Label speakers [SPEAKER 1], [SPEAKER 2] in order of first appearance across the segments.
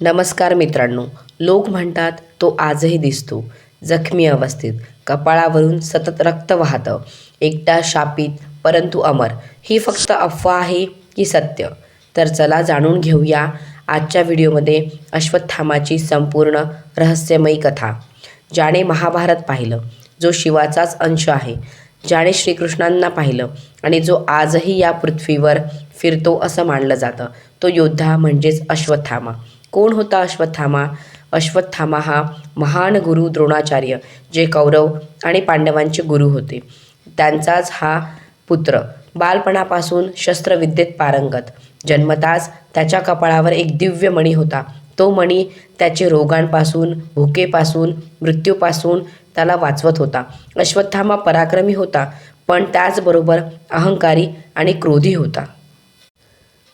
[SPEAKER 1] नमस्कार मित्रांनो. लोक म्हणतात तो आजही दिसतो. जखमी अवस्थेत कपाळावरून सतत रक्त वाहतं. एकटा शापित परंतु अमर. ही फक्त अफवा आहे की सत्य? तर चला जाणून घेऊया आजच्या व्हिडिओमध्ये अश्वत्थामाची संपूर्ण रहस्यमयी कथा. ज्याने महाभारत पाहिलं जो शिवाचाच अंश आहे. ज्याने श्रीकृष्णांना पाहिलं आणि जो आजही या पृथ्वीवर फिरतो असं मानलं जातं. तो योद्धा म्हणजेच अश्वत्थामा. कोण होता अश्वत्थामा? अश्वत्थामा हा महान गुरु द्रोणाचार्य जे कौरव आणि पांडवांचे गुरु होते. त्यांचाच हा पुत्र. बालपणापासून शस्त्रविद्येत पारंगत. जन्मताच त्याच्या कपाळावर एक दिव्य मणी होता. तो मणी त्याचे रोगांपासून भुकेपासून मृत्यूपासून त्याला वाचवत होता. अश्वत्थामा पराक्रमी होता पण त्याचबरोबर अहंकारी आणि क्रोधी होता.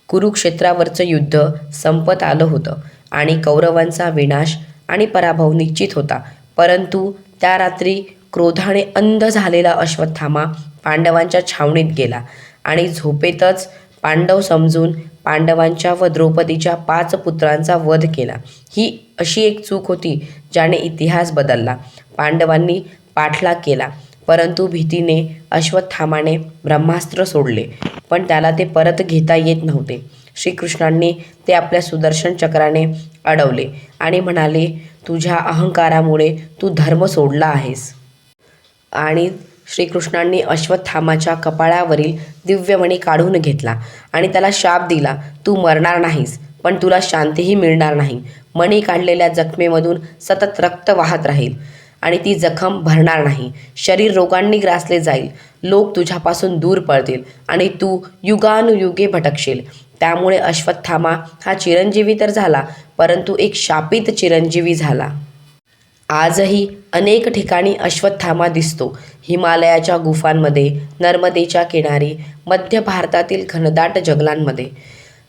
[SPEAKER 1] कुरुक्षेत्रावरचं युद्ध संपत आलं होतं. आणि कौरवांचा विनाश आणि पराभव निश्चित होता. परंतु त्या रात्री क्रोधाने अंध झालेला अश्वत्थामा पांडवांच्या छावणीत गेला आणि झोपेतच पांडव समजून पांडवांच्या व द्रौपदीच्या पाच पुत्रांचा वध केला. ही अशी एक चूक होती ज्याने इतिहास बदलला. पांडवांनी पाठलाग केला परंतु भीतीने अश्वत्थामाने ब्रह्मास्त्र सोडले पण त्याला ते परत घेता येत नव्हते. श्रीकृष्णांनी ते आपल्या सुदर्शन चक्राने अडवले आणि म्हणाले तुझ्या अहंकारामुळे तू धर्म सोडला आहेस. आणि श्रीकृष्णांनी अश्वत्थामाच्या कपाळावरील दिव्यमणी काढून घेतला आणि त्याला शाप दिला तू मरणार नाहीस पण तुला शांतीही मिळणार नाही मणी काढलेल्या जखमेमधून सतत रक्त वाहत राहील आणि ती जखम भरणार नाही. शरीर रोगांनी ग्रासले जाईल. लोक तुझ्यापासून दूर पळतील आणि तू युगानुयुगे भटकशील. त्यामुळे अश्वत्थामा हा चिरंजीवी तर झाला परंतु एक शापित चिरंजीवी झाला. आजही अनेक ठिकाणी अश्वत्थामा दिसतो. हिमालयाच्या गुफांमध्ये नर्मदेच्या किनारी मध्य भारतातील घनदाट जंगलांमध्ये.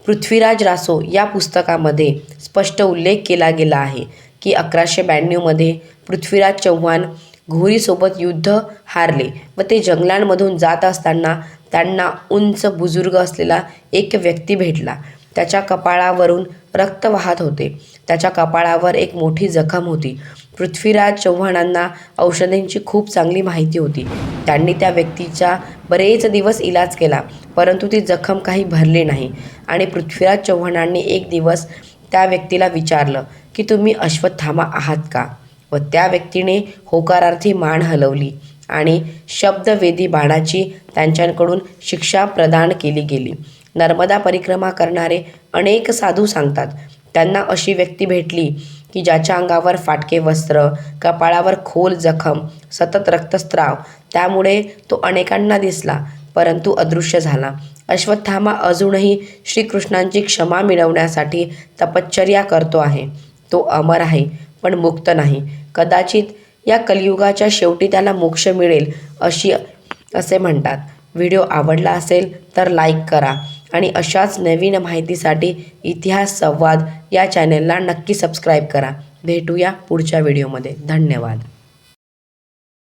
[SPEAKER 1] पृथ्वीराज रासो या पुस्तकामध्ये स्पष्ट उल्लेख केला गेला आहे की अकराशे ब्याण्णवमध्ये पृथ्वीराज चव्हाण घोरीसोबत युद्ध हारले व ते जंगलांमधून जात असताना त्यांना उंच बुजुर्ग असलेला एक व्यक्ती भेटला. त्याच्या कपाळावरून रक्त वाहत होते. त्याच्या कपाळावर एक मोठी जखम होती. पृथ्वीराज चव्हाणांना औषधांची खूप चांगली माहिती होती. त्यांनी त्या व्यक्तीचा बरेच दिवस इलाज केला परंतु ती जखम काही भरली नाही. आणि पृथ्वीराज चव्हाणांनी एक दिवस त्या व्यक्तीला विचारलं की तुम्ही अश्वत्थामा आहात का? व त्या व्यक्तीने होकारार्थी मान हलवली. आणि शब्दवेदी बाणाची त्यांच्याकडून शिक्षा प्रदान केली गेली. नर्मदा परिक्रमा करणारे अनेक साधू सांगतात त्यांना अशी व्यक्ती भेटली की ज्याच्या अंगावर फाटके वस्त्र कपाळावर खोल जखम सतत रक्तस्त्राव त्यामुळे तो अनेकांना दिसला परंतु अदृश्य झाला. अश्वत्थामा अजूनही श्रीकृष्णांची क्षमा मिळवण्यासाठी तपश्चर्या करतो आहे. तो अमर आहे पण मुक्त नाही. कदाचित या कलियुगाच्या शेवटी त्याला मोक्ष मिळेल अशी असे म्हणतात. व्हिडिओ आवडला असेल तर लाईक करा आणि अशाच नवीन माहितीसाठी इतिहास संवाद या चॅनेलला नक्की सबस्क्राईब करा. भेटूया पुढच्या व्हिडिओमध्ये. धन्यवाद.